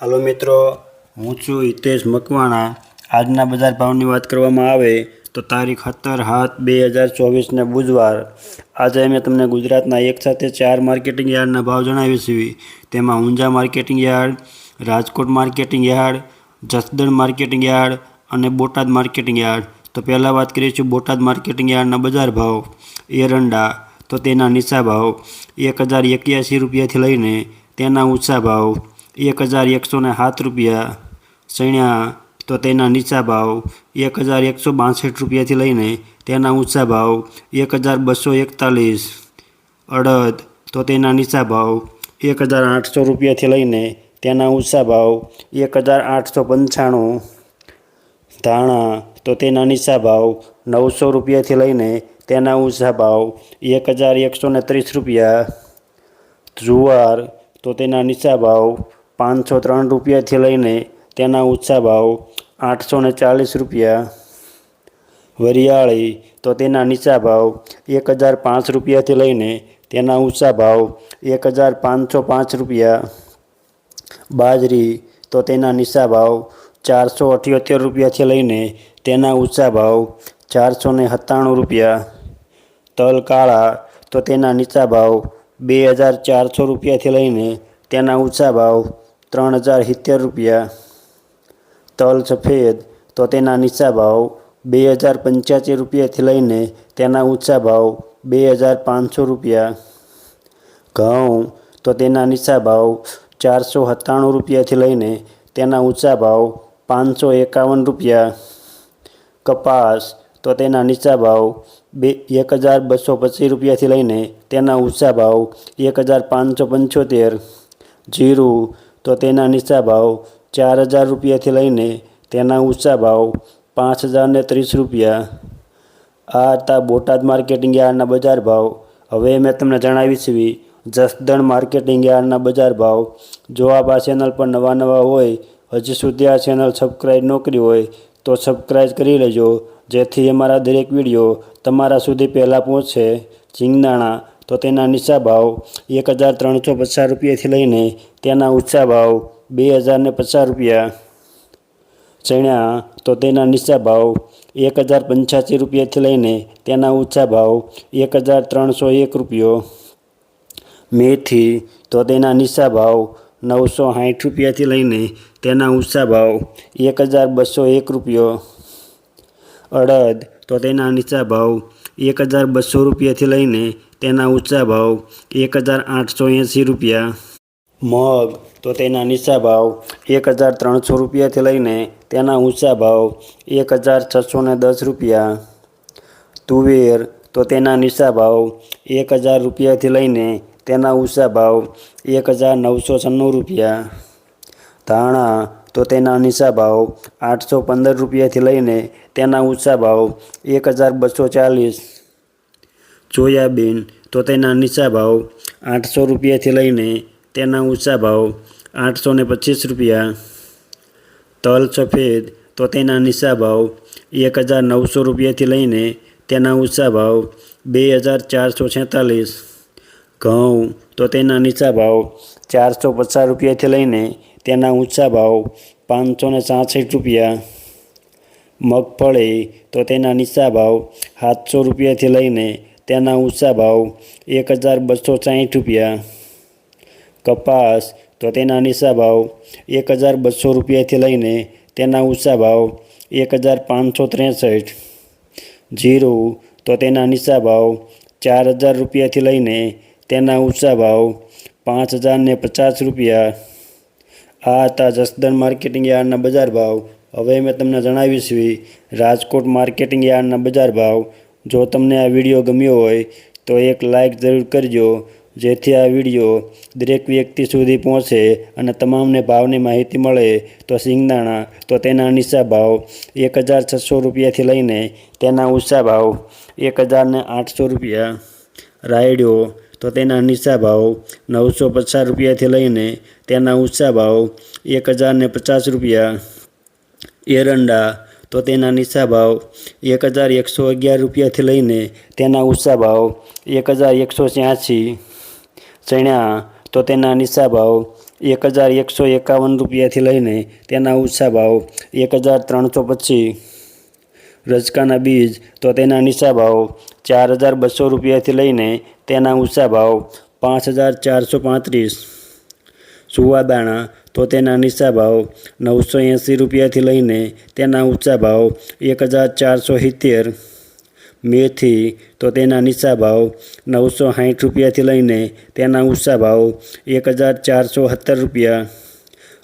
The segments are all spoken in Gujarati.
હાલો મિત્રો, હું છું હિતેશ મકવાણા. આજના બજાર ભાવની વાત કરવામાં આવે તો તારીખ સત્તર સાત બે હજાર ચોવીસને બુધવાર. આજે અમે તમને ગુજરાતના એક સાથે ચાર માર્કેટિંગ યાર્ડના ભાવ જણાવીશું. તેમાં Unjha marketing yard, Rajkot marketing yard, Jasdan marketing yard અને બોટાદ માર્કેટિંગ યાર્ડ. તો પહેલાં વાત કરીશું બોટાદ માર્કેટિંગ યાર્ડના બજાર ભાવ. એરંડા, તો તેના નીચા ભાવ. એક હજાર એક્યાસી રૂપિયાથી લઈને તેના ઊંચા ભાવ. એક હજાર એકસો ને સાત રૂપિયા ચણ્યા તો તેના નીચા ભાવ એક હજાર એકસો બાસઠ રૂપિયાથી લઈને તેના ઊંચા ભાવ એક હજાર બસો એકતાલીસ અડદ તો તેના નીચા ભાવ એક હજાર આઠસો રૂપિયાથી લઈને તેના ઊંચા ભાવ એક હજાર આઠસો પંચાણું ધાણા તો તેના નીચા ભાવ નવસો રૂપિયાથી લઈને તેના ઊંચા ભાવ એક હજાર એકસો ને ત્રીસ રૂપિયા જુવાર તો તેના નીચા ભાવ પાંચસો ત્રણ રૂપિયાથી લઈને તેના ઊંચા ભાવ આઠસો ને ચાલીસ રૂપિયા. વરિયાળી તો તેના નીચા ભાવ એક હજાર પાંચ રૂપિયાથી લઈને તેના ઊંચા ભાવ એક હજાર પાંચસો પાંચ રૂપિયા. બાજરી તો તેના નીચા ભાવ ચારસો અઠ્યોતેર રૂપિયાથી લઈને તેના ઊંચા ભાવ ચારસો ને સત્તાણું રૂપિયા. તલ કાળા તો તેના નીચા ભાવ બે હજાર ચારસો રૂપિયાથી લઈને તેના ઊંચા ભાવ ત્રણ હજાર સિત્તેર રૂપિયા. તલ સફેદ, તો તેના નીચા ભાવ બે હજાર પંચ્યાસી રૂપિયાથી લઈને તેના ઊંચા ભાવ બે હજાર પાંચસો રૂપિયા. ઘઉં, તો તેના નીચા ભાવ ચારસો સત્તાણું રૂપિયાથી લઈને તેના ઊંચા ભાવ પાંચસો એકાવન રૂપિયા. કપાસ, તો તેના નીચા ભાવ બે એક હજાર બસો પચીસ રૂપિયાથી લઈને તેના ઊંચા ભાવ એક હજાર પાંચસો પંચોતેર. જીરું તો તેના નીચા ભાવ ચાર હજાર રૂપિયાથી લઈને તેના ઊંચા ભાવ પાંચ હજારને ત્રીસ રૂપિયા. આ હતા બોટાદ માર્કેટિંગ યાર્ડના બજાર ભાવ. હવે મેં તમને જણાવી છે, જસદણ માર્કેટિંગ યાર્ડના બજાર ભાવ. જો આપ આ ચેનલ પર નવા નવા હોય, હજી સુધી આ ચેનલ સબસ્ક્રાઈબ ન કરી હોય, તો સબસ્ક્રાઈબ કરી લેજો, જેથી અમારા દરેક વીડિયો તમારા સુધી પહેલાં પહોંચે. ઝીંગદાણા તો તેના નીચા ભાવ એક હજાર ત્રણસો પચાસ રૂપિયાથી લઈને તેના ઊંચા ભાવ બે હજાર ને પચાસ રૂપિયા ચણ્યા તો તેના નીચા ભાવ એક હજાર પંચ્યાસી રૂપિયાથી લઈને તેના ઊંચા ભાવ એક હજાર ત્રણસો એક રૂપિયો મેથી તો તેના નીચા ભાવ નવસો સાઠ રૂપિયાથી લઈને તેના ઊંચા ભાવ એક હજાર બસો એક રૂપિયો અડદ તો તેના નીચા ભાવ એક હજાર બસો રૂપિયાથી લઈને તેના ઊંચા ભાવ એક હજાર આઠસો એંસી રૂપિયા મગ તો તેના નીચા ભાવ એક હજાર ત્રણસો રૂપિયાથી લઈને તેના ઊંચા ભાવ એક હજાર છસો ને દસ રૂપિયા તુવેર તો તેના નીચા ભાવ એક હજાર રૂપિયાથી લઈને તેના ઊંચા ભાવ એક હજાર નવસો છન્નું રૂપિયા ધાણા તો તેના નીચા ભાવ આઠસો પંદર રૂપિયાથી લઈને તેના ઊંચા ભાવ એક હજાર બસો ચાલીસ સોયાબીન તો તેના નીચા ભાવ આઠસો રૂપિયાથી લઈને તેના ઊંચા ભાવ આઠસો ને પચીસ રૂપિયા તલ સફેદ તો તેના નીચા ભાવ એક હજાર નવસો રૂપિયાથી લઈને તેના ઊંચા ભાવ બે હજાર ચારસો છેતાલીસ ઘઉં તો તેના નીચા ભાવ ચારસો પચાસ રૂપિયાથી લઈને તેના ઊંચા ભાવ પાંચસો ને સાસઠ રૂપિયા મગફળી તો તેના નીચા ભાવ સાતસો રૂપિયાથી લઈને તેના ઊંચા ભાવ એક હજાર બસો સાઠ રૂપિયા કપાસ તો તેના નીચા ભાવ એક હજાર બસો રૂપિયાથી લઈને તેના ઊંચા ભાવ એક હજાર પાંચસો ત્રેસઠ જીરું તો તેના નીચા ભાવ ચાર હજાર રૂપિયાથી લઈને તેના ઊંચા ભાવ પાંચ હજાર ને પચાસ રૂપિયા આ હતા જસદણ માર્કેટિંગ યાર્ડના બજાર ભાવ હવે મેં તમને જણાવ્યું છે રાજકોટ માર્કેટિંગ યાર્ડના બજાર ભાવ જો તમને આ વીડિયો ગમ્યો હોય, તો એક લાઈક જરૂર કરજો, જેથી આ વીડિયો દરેક વ્યક્તિ સુધી પહોંચે અને તમામને ભાવની માહિતી મળે. તો સિંગદાણા, તો તેના નીચા ભાવ એક હજાર છસો રૂપિયાથી લઈને તેના ઊંચા ભાવ એક હજારને આઠસો રૂપિયા. રાયડ્યો તો તેના નીચા ભાવ નવસો પચાસ રૂપિયાથી લઈને તેના ઊંચા ભાવ એક હજારને પચાસ રૂપિયા. એરંડા તો તેના નીચા ભાવ એક હજાર એકસો અગિયાર રૂપિયાથી લઈને તેના ઊંચા ભાવ એક હજાર એકસો છ્યાસી ચણ્યા તો તેના નીચા ભાવ એક હજાર એકસો એકાવન રૂપિયાથી લઈને તેના ઊંચા ભાવ એક હજાર ત્રણસો પચીસ રજકાના બીજ તો તેના નીચા ભાવ ચાર હજાર બસો રૂપિયાથી લઈને તેના ઊંચા ભાવ પાંચ હજાર ચારસો પાંત્રીસ સુવાદાણા તો તેના નીચા ભાવ નવસો એંસી રૂપિયાથી લઈને તેના ઊંચા ભાવ એક હજાર ચારસો સિત્તેર મેથી તો તેના નીચા ભાવ નવસો સાઠ રૂપિયાથી લઈને તેના ઊંચા ભાવ એક હજાર ચારસો સત્તર રૂપિયા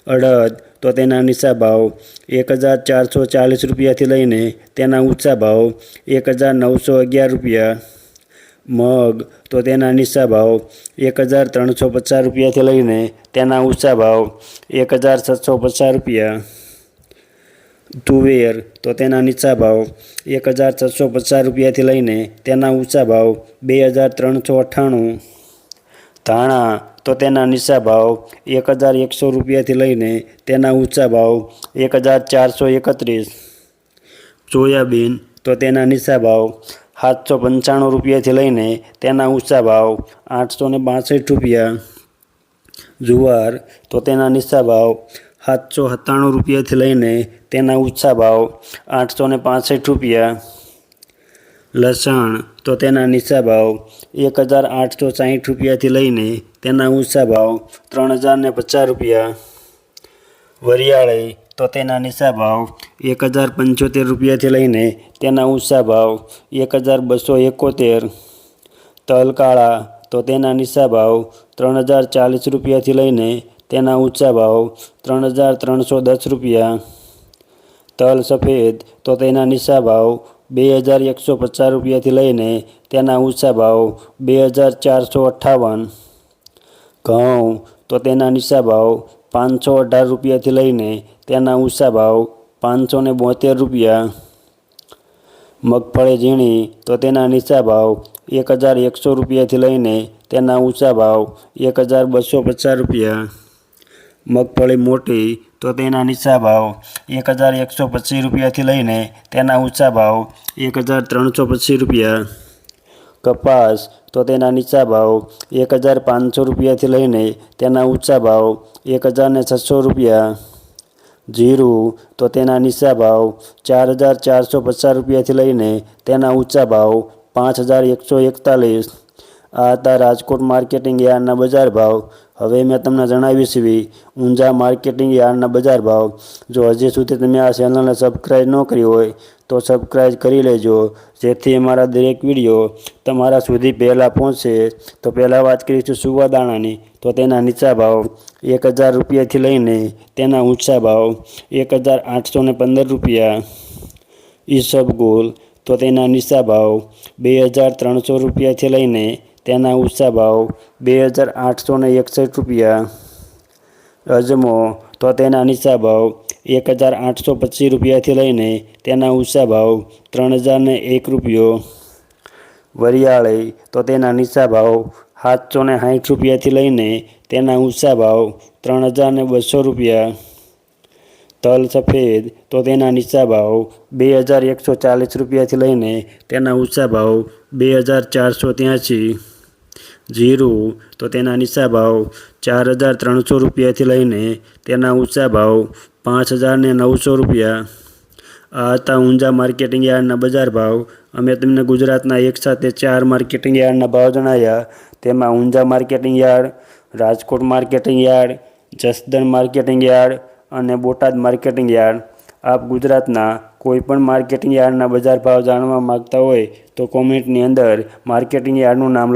અડદ તો તેના નીચા ભાવ એક હજાર ચારસો ચાલીસ રૂપિયાથી લઈને તેના ઊંચા ભાવ એક હજાર નવસો અગિયાર રૂપિયા મગ, તો તેના નીચા ભાવ એક હજાર ત્રણસો પચાસ રૂપિયાથી લઈને તેના ઊંચા ભાવ એક હજાર છસો પચાસ રૂપિયા. તુવેર, તો તેના નીચા ભાવ એક હજાર છસો પચાસ રૂપિયાથી લઈને તેના ઊંચા ભાવ બે હજાર ત્રણસો અઠ્ઠાણું. ધાણા, તો તેના નીચા ભાવ એક હજાર એકસો રૂપિયાથી લઈને તેના ઊંચા ભાવ એક હજાર ચારસો એકત્રીસ. સોયાબીન, તો તેના નીચા ભાવ સાતસો પંચાણું રૂપિયાથી લઈને તેના ઊંચા ભાવ આઠસો ને બાસઠ રૂપિયા. જુવાર તો તેના નીચા ભાવ સાતસો સત્તાણું રૂપિયાથી લઈને તેના ઊંચા ભાવ આઠસો ને પાસઠ રૂપિયા. લસણ તો તેના નીચા ભાવ એક હજાર આઠસો સાહીઠ રૂપિયાથી લઈને તેના ઊંચા ભાવ ત્રણ હજાર ને પચાસ રૂપિયા. વરિયાળી તો તેના નીચા ભાવ એક હજાર પંચોતેર રૂપિયાથી લઈને તેના ઊંચા ભાવ એક હજાર બસો એકોતેર તલ કાળા તો તેના નીચા ભાવ ત્રણ હજાર ચાલીસ રૂપિયાથી લઈને તેના ઊંચા ભાવ ત્રણ હજાર ત્રણસો દસ રૂપિયા તલ સફેદ તો તેના નીચા ભાવ બે હજાર એકસો પચાસ રૂપિયાથી લઈને તેના ઊંચા ભાવ બે હજાર ચારસો અઠ્ઠાવન ઘઉં તો તેના નીચા ભાવ પાંચસો અઢાર રૂપિયાથી લઈને તેના ઊંચા ભાવ પાંચસો ને બોતેર રૂપિયા મગફળી ઝીણી તો તેના નીચા ભાવ એક હજાર એકસો રૂપિયાથી લઈને તેના ઊંચા ભાવ એક હજાર બસો પચાસ રૂપિયા મગફળી મોટી તો તેના નીચા ભાવ એક હજાર એકસો પચીસ રૂપિયાથી લઈને તેના ઊંચા ભાવ એક હજાર ત્રણસો પચીસ રૂપિયા કપાસ તો તેના નીચા ભાવ એક હજાર પાંચસો રૂપિયાથી લઈને તેના ઊંચા ભાવ એક હજાર ને છસો રૂપિયા જીરું, તો તેના નીચા ભાવ ચાર હજાર ચારસો પચાસ રૂપિયાથી લઈને તેના ઊંચા ભાવ પાંચ હજાર એકસો એકતાલીસ. આ હતા રાજકોટ માર્કેટિંગ યાર્ડના બજાર ભાવ. હવે મેં તમને જણાવી છે ઊંઝા માર્કેટિંગ યાર્ડના બજાર ભાવ. જો હજી સુધી તમે આ ચેનલને સબસ્ક્રાઈબ ન કરી હોય, તો સબસ્ક્રાઈબ કરી લેજો. જેથી અમારા દરેક વીડિયો તમારા સુધી પહેલાં પહોંચે. તો પહેલાં વાત કરીશું સુવાદાણાની, તો તેના નીચા ભાવ એક હજાર રૂપિયાથી લઈને તેના ઊંચા ભાવ એક હજાર આઠસો ને પંદર રૂપિયા. ઈસબગોલ તો તેના નીચા ભાવ બે હજાર ત્રણસો રૂપિયાથી લઈને તેના ઊંચા ભાવ બે હજાર આઠસો ને એકસઠ રૂપિયા. અજમો તો તેના નીચા ભાવ એક હજાર આઠસો પચીસ રૂપિયાથી લઈને તેના ઊંચા ભાવ ત્રણ હજાર ને એક રૂપિયો. વરિયાળી તો તેના નીચા ભાવ સાતસો ને સાઠ રૂપિયાથી લઈને તેના ઊંચા ભાવ ત્રણ હજાર બસો રૂપિયા. તલ સફેદ તો તેના નીચા ભાવ બે હજાર એકસો ચાલીસ રૂપિયાથી લઈને તેના ઊંચા ભાવ બે હજાર ચારસો ત્યાંસી. જીરું, તો તેના નીચા ભાવ ચાર હજાર ત્રણસો રૂપિયાથી લઈને તેના ઊંચા ભાવ પાંચ હજાર ને નવસો રૂપિયા. આ હતા ઊંઝા માર્કેટિંગ યાર્ડના બજાર ભાવ. અમે તમને ગુજરાતના એક સાથે ચાર માર્કેટિંગ યાર્ડના ભાવ જણાવ્યા. તેમાં Unjha marketing yard, Rajkot marketing yard, Jasdan marketing yard અને બોટાદ માર્કેટિંગ યાર્ડ. આપ ગુજરાતના કોઈપણ માર્કેટિંગ યાર્ડના બજાર ભાવ જાણવા માગતા હોય તો કોમેન્ટની અંદર માર્કેટિંગ યાર્ડનું નામ લખો.